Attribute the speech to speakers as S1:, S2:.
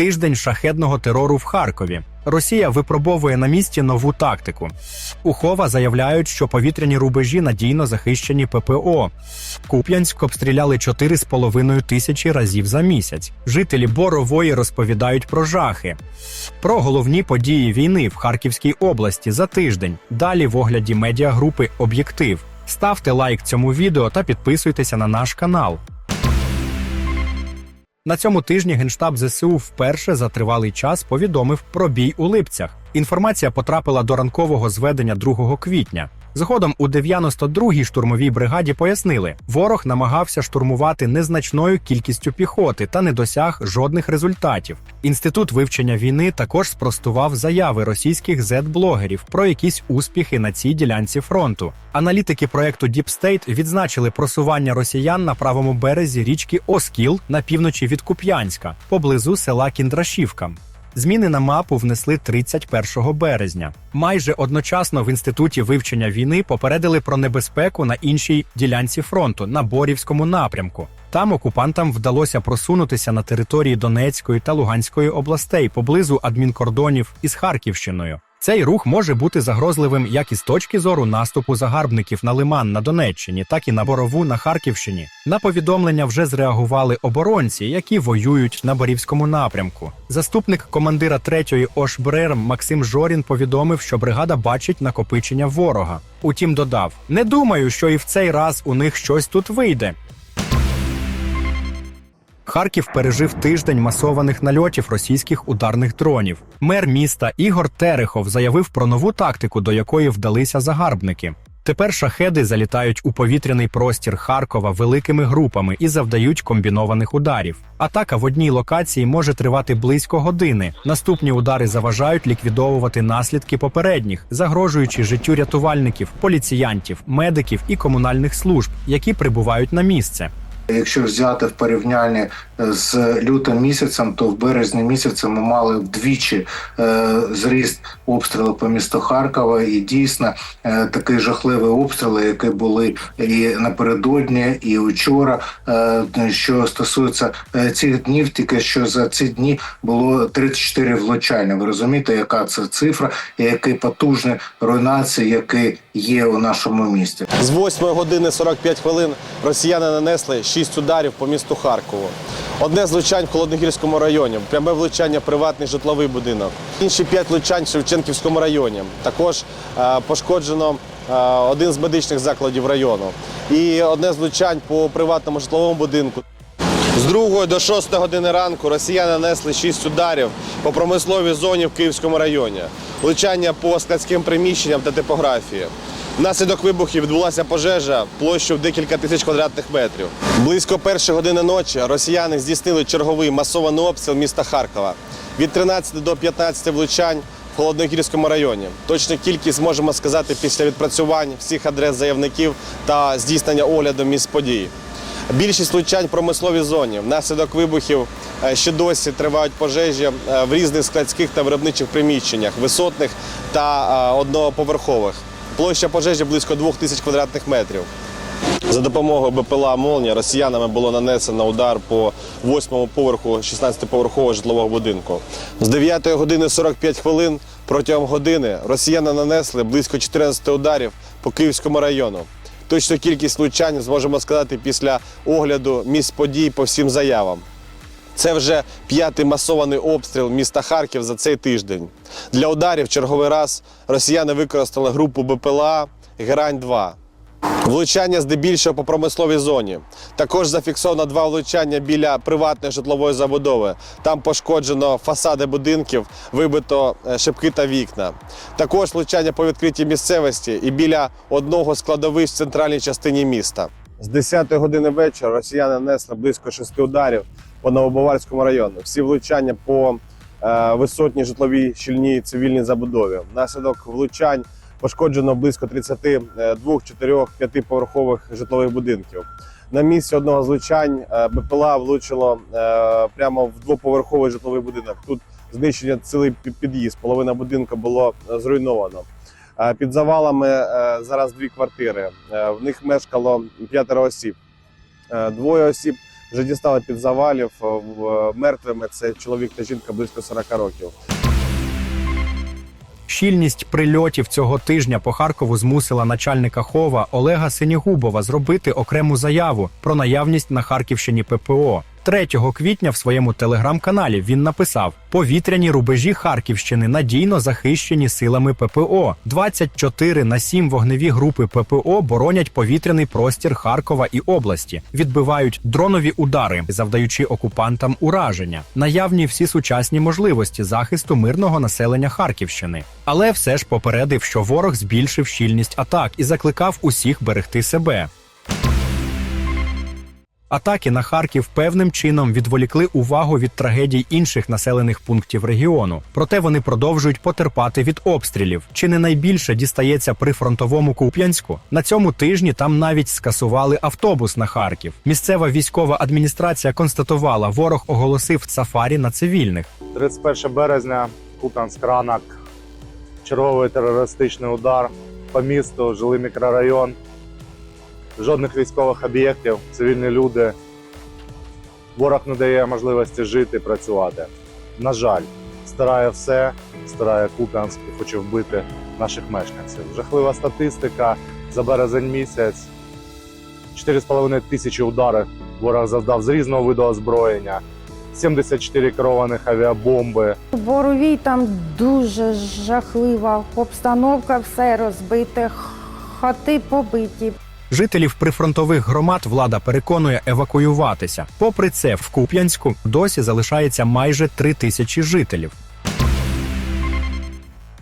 S1: Тиждень шахедного терору в Харкові. Росія випробовує на місці нову тактику. Ухова заявляють, що повітряні рубежі надійно захищені ППО. Куп'янськ обстріляли 4,5 тисячі разів за місяць. Жителі Борової розповідають про жахи. Про головні події війни в Харківській області за тиждень. Далі в огляді медіагрупи Об'єктив. Ставте лайк цьому відео та підписуйтеся на наш канал. На цьому тижні Генштаб ЗСУ вперше за тривалий час повідомив про бій у Липцях. Інформація потрапила до ранкового зведення 2 квітня. Згодом у 92-й штурмовій бригаді пояснили, ворог намагався штурмувати незначною кількістю піхоти та не досяг жодних результатів. Інститут вивчення війни також спростував заяви російських зет-блогерів про якісь успіхи на цій ділянці фронту. Аналітики проекту Deep State відзначили просування росіян на правому березі річки Оскіл на півночі від Куп'янська, поблизу села Кіндрашівка. Зміни на мапу внесли 31 березня. Майже одночасно в інституті вивчення війни попередили про небезпеку на іншій ділянці фронту на Борівському напрямку. Там окупантам вдалося просунутися на території Донецької та Луганської областей поблизу адмінкордонів із Харківщиною. Цей рух може бути загрозливим як із точки зору наступу загарбників на Лиман на Донеччині, так і на Борову на Харківщині. На повідомлення вже зреагували оборонці, які воюють на Борівському напрямку. Заступник командира 3-ї ОШБР Максим Жорін повідомив, що бригада бачить накопичення ворога. Утім, додав: не думаю, що і в цей раз у них щось тут вийде. Харків пережив тиждень масованих нальотів російських ударних дронів. Мер міста Ігор Терехов заявив про нову тактику, до якої вдалися загарбники. Тепер шахеди залітають у повітряний простір Харкова великими групами і завдають комбінованих ударів. Атака в одній локації може тривати близько години. Наступні удари заважають ліквідовувати наслідки попередніх, загрожуючи життю рятувальників, поліціянтів, медиків і комунальних служб, які прибувають на місце.
S2: Якщо взяти в порівнянні з лютим місяцем, то в березні місяці ми мали вдвічі е, зріст обстрілу по місту Харкова, і дійсно е, такий жахливий обстріли, які були і напередодні, і вчора. Е, що стосується е, цих днів, тільки що за ці дні було 34 влучання. Ви розумієте, яка це цифра, і які потужні руйнації, які є у нашому місті.
S3: З 8 години 45 хвилин росіяни нанесли 6 ударів по місту Харкову. Одне з влучань в Холодногірському районі, пряме влучання приватний житловий будинок. Інші 5 влучань в Шевченківському районі. Також е, пошкоджено е, один з медичних закладів району. І одне з влучань по приватному житловому будинку. З 2 до 6 години ранку росіяни нанесли 6 ударів по промисловій зоні в Київському районі. Влучання по складським приміщенням та типографії. Внаслідок вибухів відбулася пожежа площею в декілька тисяч квадратних метрів. Близько першої години ночі росіяни здійснили черговий масований обстріл міста Харкова. Від 13 до 15 влучань в Холодногірському районі. Точну кількість можемо сказати після відпрацювань всіх адрес заявників та здійснення огляду місць подій. Більшість влучань в промисловій зоні. Внаслідок вибухів е, ще досі тривають пожежі е, в різних складських та виробничих приміщеннях, висотних та е, одноповерхових. Площа пожежі близько 2 тисяч квадратних метрів. За допомогою БПЛА «Молнія» росіянами було нанесено удар по восьмому поверху 16-поверхового житлового будинку. З 9 години 45 хвилин протягом години росіяни нанесли близько 14 ударів по Київському району. Точну кількість влучань зможемо сказати після огляду місць подій по всім заявам. Це вже п'ятий масований обстріл міста Харків за цей тиждень. Для ударів черговий раз росіяни використали групу БПЛА Герань-2. Влучання здебільшого по промисловій зоні. Також зафіксовано два влучання біля приватної житлової забудови. Там пошкоджено фасади будинків, вибито е, шибки та вікна. Також влучання по відкритій місцевості і біля одного складовищ в центральній частині міста. З 10 години вечора росіяни нанесли близько шести ударів по Новобаварському району. Всі влучання по е, висотній житловій щільній цивільній забудові. Внаслідок влучань пошкоджено близько 32, 4, 5 поверхових житлових будинків. На місці одного з влучань е, БПЛА влучило е, прямо в двоповерховий житловий будинок. Тут знищення цілий під'їзд. Половина будинку було зруйновано. Під завалами зараз дві квартири. В них мешкало п'ятеро осіб. Двоє осіб вже дістали під завалів е, мертвими. Це чоловік та жінка близько 40 років.
S1: Щільність прильотів цього тижня по Харкову змусила начальника хова Олега Синігубова зробити окрему заяву про наявність на Харківщині ППО. 3 квітня в своєму телеграм-каналі він написав: повітряні рубежі Харківщини надійно захищені силами ППО. 24 на 7 вогневі групи ППО боронять повітряний простір Харкова і області, відбивають дронові удари, завдаючи окупантам ураження. Наявні всі сучасні можливості захисту мирного населення Харківщини. Але все ж попередив, що ворог збільшив щільність атак і закликав усіх берегти себе. Атаки на Харків певним чином відволікли увагу від трагедій інших населених пунктів регіону. Проте вони продовжують потерпати від обстрілів. Чи не найбільше дістається при фронтовому Куп'янську? На цьому тижні там навіть скасували автобус на Харків. Місцева військова адміністрація констатувала, ворог оголосив сафарі на цивільних.
S4: 31 березня, Куп'янськ ранок, черговий терористичний удар по місту, жилий мікрорайон. Жодних військових об'єктів, цивільні люди. Ворог не дає можливості жити, працювати. На жаль, старає все, старає Куп'янськ і хоче вбити наших мешканців. Жахлива статистика за березень місяць. 4,5 тисячі ударів ворог завдав з різного виду озброєння. 74 керованих авіабомби,
S5: Боровій там дуже жахлива обстановка, все розбите, хати побиті.
S1: Жителів прифронтових громад влада переконує евакуюватися. Попри це, в Куп'янську досі залишається майже три тисячі жителів.